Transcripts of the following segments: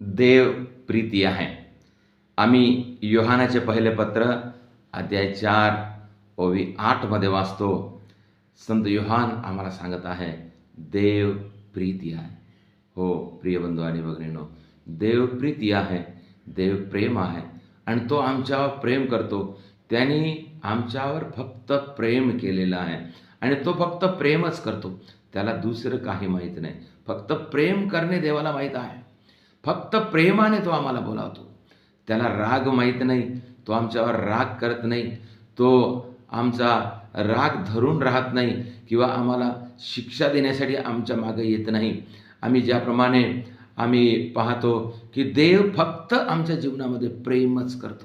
देव प्रीती आहे. आम्ही योहानाचे पहिले पत्र अध्याय चार ओवी आठमध्ये वाचतो. संत योहान आम्हाला सांगत आहे देव प्रीती आहे. हो प्रिय बंधू आणि भगिनीनो देव प्रीती आहे देव प्रेम आहे आणि तो आमच्यावर प्रेम करतो. त्यांनी आमच्यावर फक्त प्रेम केलेलं आहे आणि तो फक्त प्रेमच करतो. त्याला दुसरं काही माहीत नाही. फक्त प्रेम करणे देवाला माहीत आहे. फक्त प्रेमाने तो आम्हाला बोलावतो. त्याला राग माहीत नाही तो आमच्यावर राग करत नाही तो आमचा राग धरून राहत नाही किंवा आम्हाला शिक्षा देण्यासाठी आमच्या मागे येत नाही. आम्ही ज्याप्रमाणे आम्ही पाहतो की देव फक्त आमच्या जीवनामध्ये प्रेमच करतो.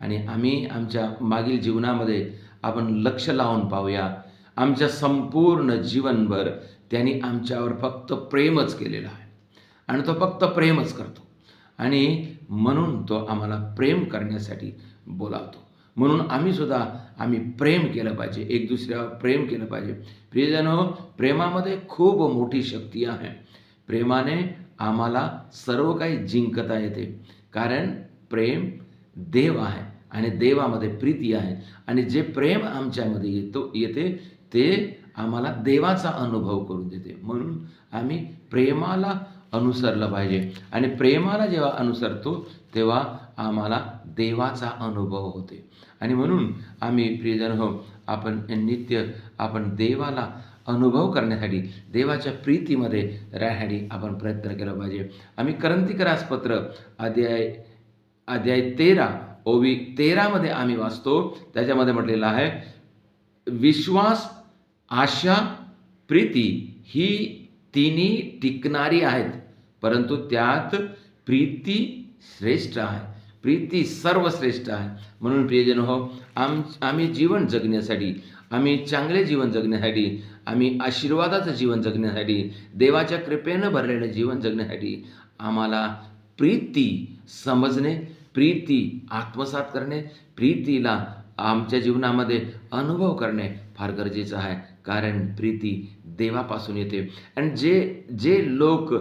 आणि आम्ही आमच्या मागील जीवनामध्ये आपण लक्ष लावून पाहूया. आमच्या संपूर्ण जीवनभर त्यांनी आमच्यावर फक्त प्रेमच केलेलं आहे. आणि तो फक्त प्रेमच करतो. आणि म्हणून तो आम्हाला प्रेम करण्यासाठी बोलावतो. म्हणून आम्ही सुद्धा आम्ही प्रेम केलं पाहिजे. एक दुसऱ्यावर प्रेम केलं पाहिजे. प्रियजनो प्रेमामध्ये खूप मोठी शक्ती आहे. प्रेमाने आम्हाला सर्व काही जिंकता येते. कारण प्रेम देव आहे आणि देवामध्ये प्रीती आहे. आणि जे प्रेम आमच्यामध्ये येतो येते ते आम्हाला देवाचा अनुभव करून देते. म्हणून आम्ही प्रेमाला अनुसरलं पाहिजे. आणि प्रेमाला जेव्हा अनुसरतो तेव्हा आम्हाला देवाचा अनुभव होते. आणि म्हणून आम्ही प्रियजन हो आपण नित्य आपण देवाला अनुभव करण्यासाठी देवाच्या प्रीतीमध्ये राहण्यासाठी आपण प्रयत्न केला पाहिजे. आम्ही करंतिकरास पत्र अध्याय अध्याय तेरा ओवी तेरामध्ये आम्ही वाचतो. त्याच्यामध्ये म्हटलेलं आहे विश्वास आशा प्रीती ही तिन्ही टिकणारी आहेत. परंतु त्यात प्रीती श्रेष्ठ आहे. प्रीती सर्वश्रेष्ठ आहे. म्हणून प्रियजन हो आम आम्ही जीवन जगण्यासाठी आम्ही चांगले जीवन जगण्यासाठी आम्ही आशीर्वादाचं जीवन जगण्यासाठी देवाच्या कृपेनं भरलेलं जीवन जगण्यासाठी आम्हाला प्रीती समजणे प्रीती आत्मसात करणे प्रीतीला आमच्या जीवनामध्ये अनुभव करणे फार गरजेचं आहे. कारण प्रीती देवापासून येते. आणि जे जे लोक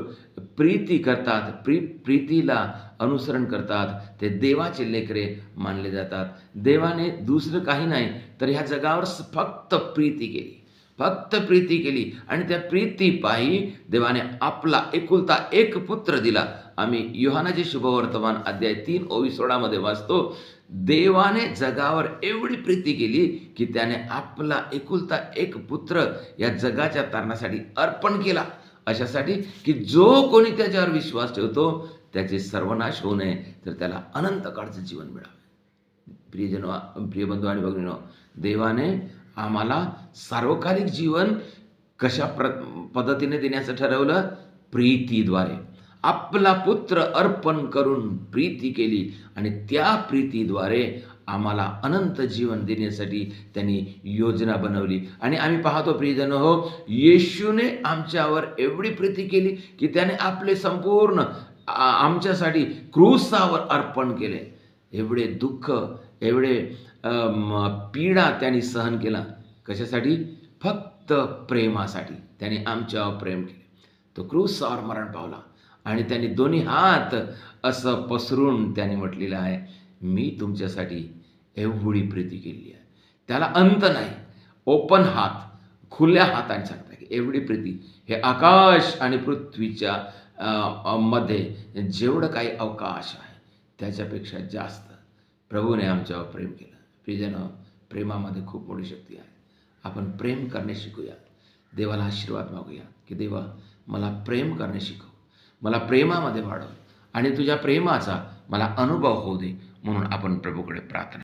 प्रीती करतात प्री प्रीतीला अनुसरण करतात ते देवाचे लेकरे मानले जातात. देवाने दुसरं काही नाही तर ह्या जगावर फक्त प्रीती केली. फक्त प्रीती केली. आणि त्या प्रीतीपायी देवाने आपला एकुलता एक पुत्र दिला. आम्ही युहानाचे शुभवर्तमान अध्याय तीन ओवी सोळामध्ये वाचतो. देवाने जगावर एवढी प्रीती केली की त्याने आपला एकुलता एक पुत्र या जगाच्या तारणासाठी अर्पण केला. अशासाठी की जो कोणी त्याच्यावर विश्वास ठेवतो त्याचे सर्वनाश होऊ नये तर त्याला अनंत काळचं जीवन मिळावे. प्रियजन प्रियबंधू आणि भगिनीनो देवाने आम्हाला सार्वकालिक जीवन कशा प्र पद्धतीने देण्याचं ठरवलं? प्रीतीद्वारे. आपला पुत्र अर्पण करून प्रीती केली आणि त्या प्रीतीद्वारे आम्हाला अनंत जीवन देण्यासाठी त्यांनी योजना बनवली. आणि आम्ही पाहतो प्रियजन हो येशूने आमच्यावर एवढी प्रीती केली की त्याने आपले संपूर्ण आमच्यासाठी क्रूसावर अर्पण केले. एवढे दुःख एवढे पीडा त्यांनी सहन केला. कशासाठी? फक्त प्रेमासाठी. त्याने आमच्यावर प्रेम केले. तो क्रूसावर मरण पावला. आणि त्यांनी दोन्ही हात असं पसरून त्याने म्हटलेलं आहे मी तुमच्यासाठी एवढी प्रीती केली आहे. त्याला अंत नाही. ओपन हात खुल्या हाताने सांगता की एवढी प्रीती. हे आकाश आणि पृथ्वीच्या मध्ये जेवढं काही अवकाश आहे त्याच्यापेक्षा जास्त. प्रभूने आमच्यावर प्रेम केलं. प्रियजन प्रेमामध्ये खूप मोठी शक्ती आहे. आपण प्रेम करणे शिकूया. देवाला आशीर्वाद मागूया. की देवा मला प्रेम करणे शिकव. मला प्रेमामध्ये वाढव. आणि तुझ्या प्रेमाचा मला अनुभव होऊ दे म्हणून आपण प्रभूकडे प्रार्थना